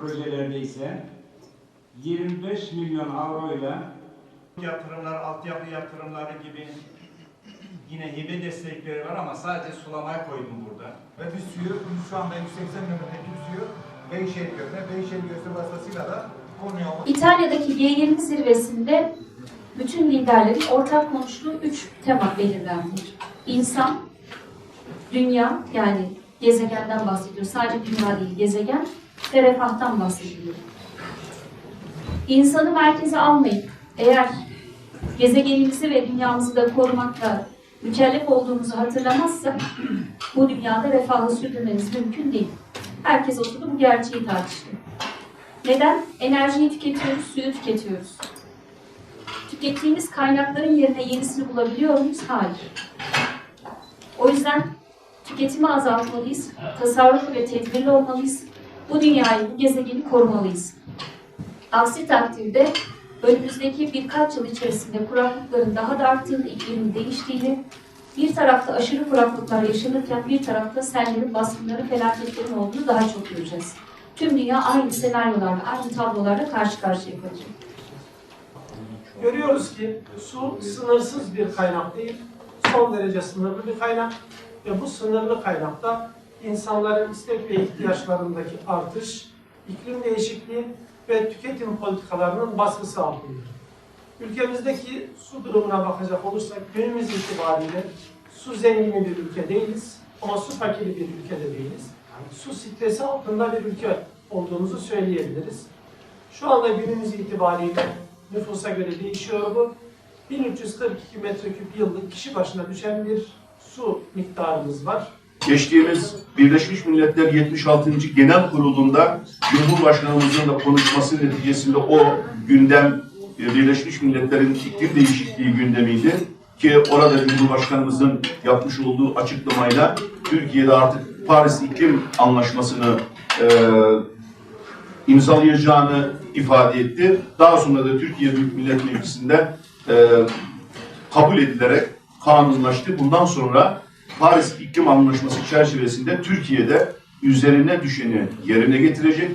projelerde ise 25 milyon avroyla yatırımlar, altyapı yatırımları gibi yine hibe destekleri var ama sadece sulamaya koydum burada. Ve biz suyu, biz şu anda 180 milimetrelik suyu Beyşehir Gölü'ne, Beyşehir Gölü vasıtasıyla da konuya İtalya'daki G20 zirvesinde bütün liderlerin ortak konuştuğu üç tema belirlenmiş. İnsan, dünya yani gezegenden bahsediyor. Sadece dünya değil, gezegen ve refahtan bahsediliyor. İnsanı merkeze almayıp eğer gezegenimizi ve dünyamızı da korumakla mükellef olduğumuzu hatırlamazsak bu dünyada refahı sürdürmemiz mümkün değil. Herkes oturdu bu gerçeği tartıştı. Neden? Enerjiyi tüketiyoruz, suyu tüketiyoruz. Tükettiğimiz kaynakların yerine yenisini bulabiliyor muyuz? Hayır. O yüzden tüketimi azaltmalıyız, tasarruflu ve tedbirli olmalıyız. Bu dünyayı, bu gezegeni korumalıyız. Aksi takdirde önümüzdeki birkaç yıl içerisinde kuraklıkların daha da arttığını, iklimin değiştiğini, bir tarafta aşırı kuraklıklar yaşanırken bir tarafta sellerin, baskınların, felaketlerin olduğunu daha çok göreceğiz. Tüm dünya aynı senaryolarla, aynı tablolarla karşı karşıya kalacak. Görüyoruz ki su sınırsız bir kaynak değil, son derece sınırlı bir kaynak ve bu sınırlı kaynakta insanların istek ve ihtiyaçlarındaki artış, iklim değişikliği ve tüketim politikalarının baskısı altında. Ülkemizdeki su durumuna bakacak olursak günümüz itibariyle su zengini bir ülke değiliz ama su fakiri bir ülke de değiliz. Su stresi altında bir ülke olduğumuzu söyleyebiliriz. Şu anda günümüz itibariyle nüfusa göre değişiyor bu. 1342 metreküp yıllık kişi başına düşen bir su miktarımız var. Geçtiğimiz Birleşmiş Milletler 76. Genel Kurulu'nda Cumhurbaşkanımızın da konuşması neticesinde o gündem e, Birleşmiş Milletler'in iklim değişikliği gündemiydi. Ki orada Cumhurbaşkanımızın yapmış olduğu açıklamayla Türkiye'de artık Paris İklim Anlaşması'nı e, imzalayacağını ifade etti. Daha sonra da Türkiye Büyük Millet Meclisi'nde e, kabul edilerek kanunlaştı. Bundan sonra Paris İklim Anlaşması çerçevesinde Türkiye'de üzerine düşeni yerine getirecek